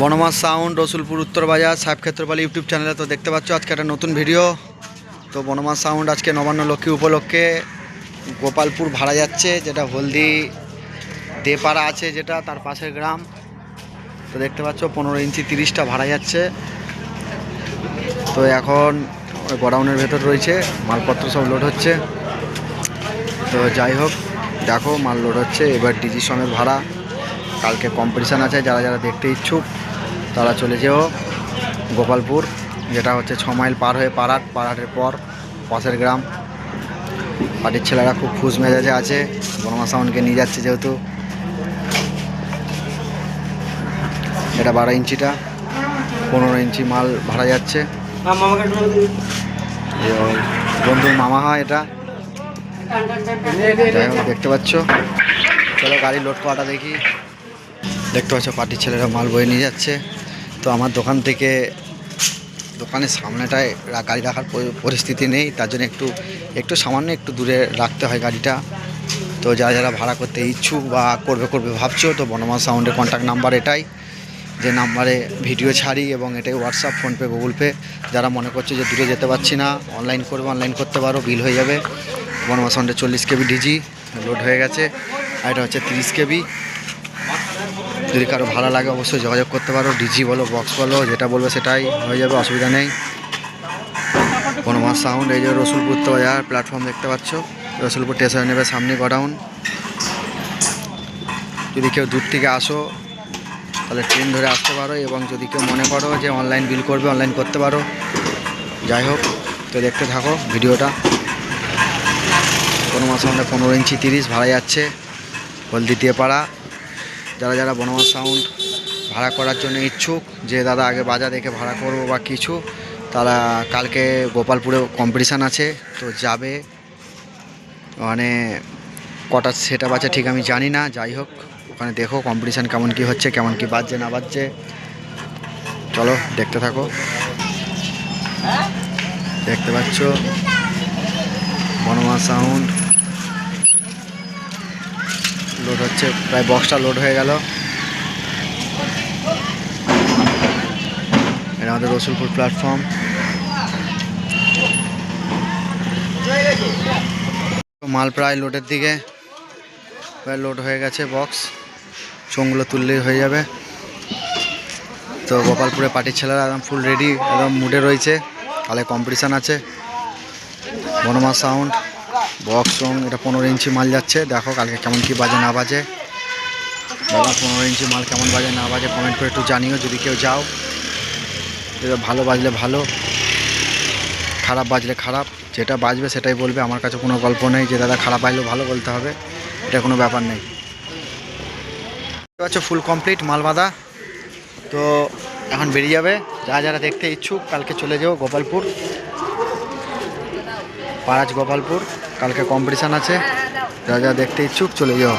বনমাস sound, Rasulpur, উত্তর বাজার, সাহেব ক্ষেত্রপালি ইউটিউব চ্যানেলে তো দেখতে পাচ্ছ আজকে একটা নতুন ভিডিও। তো বনমাস সাউন্ড আজকে নবান্ন লক্ষ্মী উপলক্ষে গোপালপুর ভাড়া যাচ্ছে, যেটা হলদি দেপাড়া আছে যেটা, তার পাশের গ্রাম। তো দেখতে পাচ্ছ পনেরো ইঞ্চি তিরিশটা ভাড়া যাচ্ছে। তো এখন গোডাউনের ভেতর রয়েছে, মালপত্র সব লোড হচ্ছে। তো যাই হোক, দেখো মাল লোড হচ্ছে, এবার ডিজি সমেত ভাড়া। কালকে কম্পিটিশান আছে, যারা যারা দেখতে ইচ্ছুক। তারা চলে যেও গোপালপুর, যেটা হচ্ছে ছ মাইল পার হয়ে পাড়াট পাড়াটের পর পাশের গ্রাম। পার্টির ছেলেরা খুব খুশ মেজাজে আছে বনমা সাউন্ডকে নিয়ে যাচ্ছে যেহেতু। এটা বারো ইঞ্চিটা, পনেরো ইঞ্চি মাল ভাড়া যাচ্ছে। বন্ধুর মামা হয় এটা। দেখতে পাচ্ছ। চলো গাড়ি লোড করাটা দেখি। দেখতে পাচ্ছ পার্টির ছেলেরা মাল বয়ে নিয়ে যাচ্ছে। তো আমার দোকান থেকে দোকানের সামনেটায় গাড়ি রাখার পরিস্থিতি নেই, তার জন্য একটু একটু সামান্য একটু দূরে রাখতে হয় গাড়িটা। তো যারা যারা ভাড়া করতে ইচ্ছুক বা করবে করবে ভাবছ, তো বনমা সাউন্ডের কন্ট্যাক্ট নাম্বার এটাই। যে নাম্বারে ভিডিও ছাড়ি এবং এটাই হোয়াটসঅ্যাপ ফোনপে গুগল পে যারা মনে করছে যে দূরে যেতে পারছি না অনলাইন করবে অনলাইন করতে পারো বিল হয়ে যাবে। বনমা সাউন্ডে চল্লিশ কেবি ডিজি লোড হয়ে গেছে। আর এটা হচ্ছে তিরিশ কেবি। যদি কারও ভালো লাগে অবশ্যই যোগাযোগ করতে পারো ডিজি বলো বক্স বলো, যেটা বলবে সেটাই হয়ে যাবে, অসুবিধা নেই। কোনো মাস সাউন্ড এই যে রসুলপুর তো বাজার প্ল্যাটফর্ম দেখতে পাচ্ছ, রসুলপুর স্টেশন নেবে সামনে গোডাউন যদি কেউ দূর থেকে আসো, তাহলে ট্রেন ধরে আসতে পারো এবং যদি কেউ মনে করো যে অনলাইন বিল করবে অনলাইন করতে পারো। যাই হোক, তো দেখতে থাকো ভিডিওটা। কোনো মাস সাউন্ডে পনেরো ইঞ্চি তিরিশ ভাড়া যাচ্ছে হলদি দিয়ে পাড়া যারা যারা বনমাস সাউন্ড ভাড়া করার জন্য ইচ্ছুক, যে দাদা আগে বাজার দেখে ভাড়া করব বা কিছু, তারা কালকে গোপালপুরে কম্পিটিশান আছে, তো যাবে। মানে কটা সেট আপ আছে ঠিক আমি জানি না, যাই হোক, ওখানে দেখো কম্পিটিশান কেমন কি হচ্ছে, কেমন কি বাজছে, না বাজছে। চলো, দেখতে থাকো। দেখতে পাচ্ছ? বনমা সাউন্ড লোড হচ্ছে, প্রায় বক্সটা লোড হয়ে গেল। এটা আমাদের রসুলপুর প্ল্যাটফর্ম মাল প্রায় লোডের দিকে, প্রায় লোড হয়ে গেছে বক্স চোঙগুলো তুললেই হয়ে যাবে। তো গোপালপুরে পার্টির ছেলেরা একদম ফুল রেডি একদম মুডে রয়েছে। কালে কম্পিটিশান আছে। বনমা সাউন্ড বক্স সং এটা পনেরো ইঞ্চি মাল যাচ্ছে। দেখো কালকে কেমন কি বাজে, না বাজে। দাদা, পনেরো ইঞ্চি মাল কেমন বাজে, না বাজে কমেন্ট করে একটু জানিও, যদি কেউ যাও। ভালো বাজলে ভালো, খারাপ বাজলে খারাপ। যেটা বাজবে সেটাই বলবে, আমার কাছে কোনো গল্প নেই। যে দাদা খারাপ বাজলেও ভালো বলতে হবে, এটা কোনো ব্যাপার নেই। আচ্ছা ফুল কমপ্লিট মাল বাঁধা। তো এখন বেরিয়ে যাবে যারা যারা দেখতে ইচ্ছুক, কালকে চলে যাও গোপালপুর। পারাজ গোপালপুর। কালকে কম্পিটিশান আছে। যা যা দেখতে ইচ্ছুক চলে যাও।